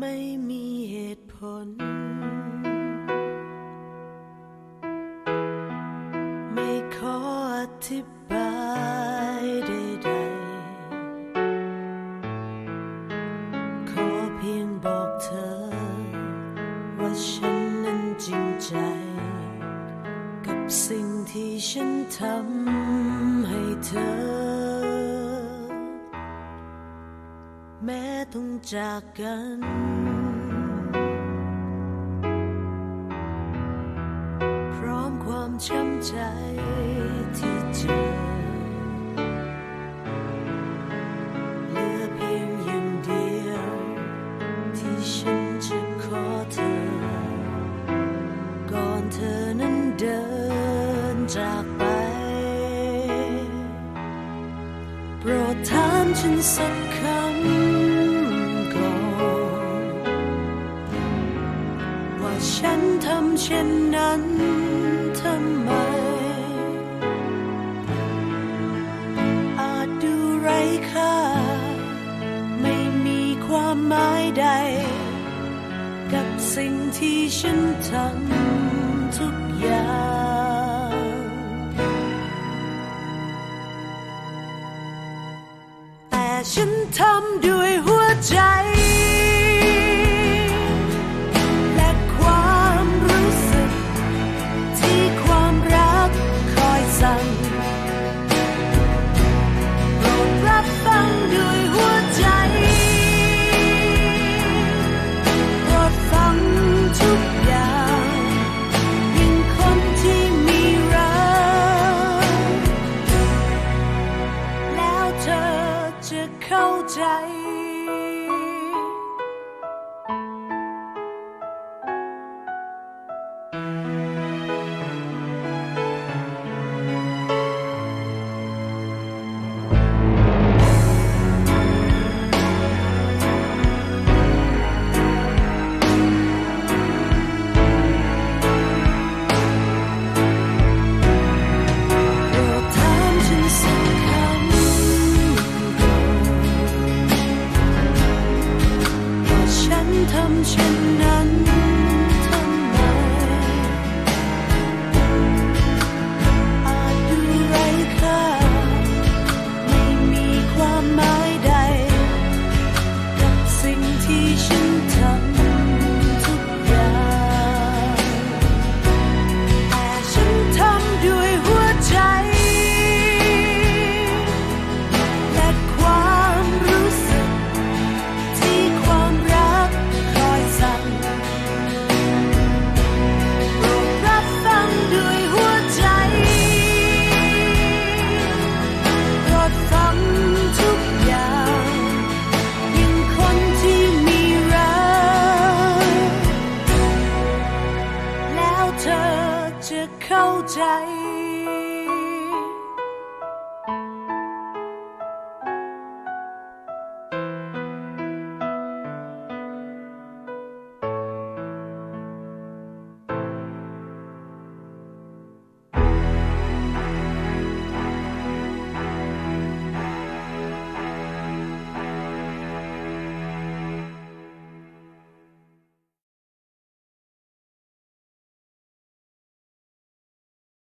ไม่มีเหตุผล ไม่ขออธิบายใดๆ ขอเพียงบอกเธอ ว่าฉันนั้นจริงใจ กับสิ่งที่ฉันทำให้เธอ แม้ต้องจากกัน พร้อมความช้ำใจที่เจอ รดถามฉันสักคำก่อนว่าฉันทำเช่นนั้นทำไม อาจดูไร้ค่า ไม่มีความหมายใด กับสิ่งที่ฉันทำทุก ฉันทำด้วยหัวใจ เข้าใจ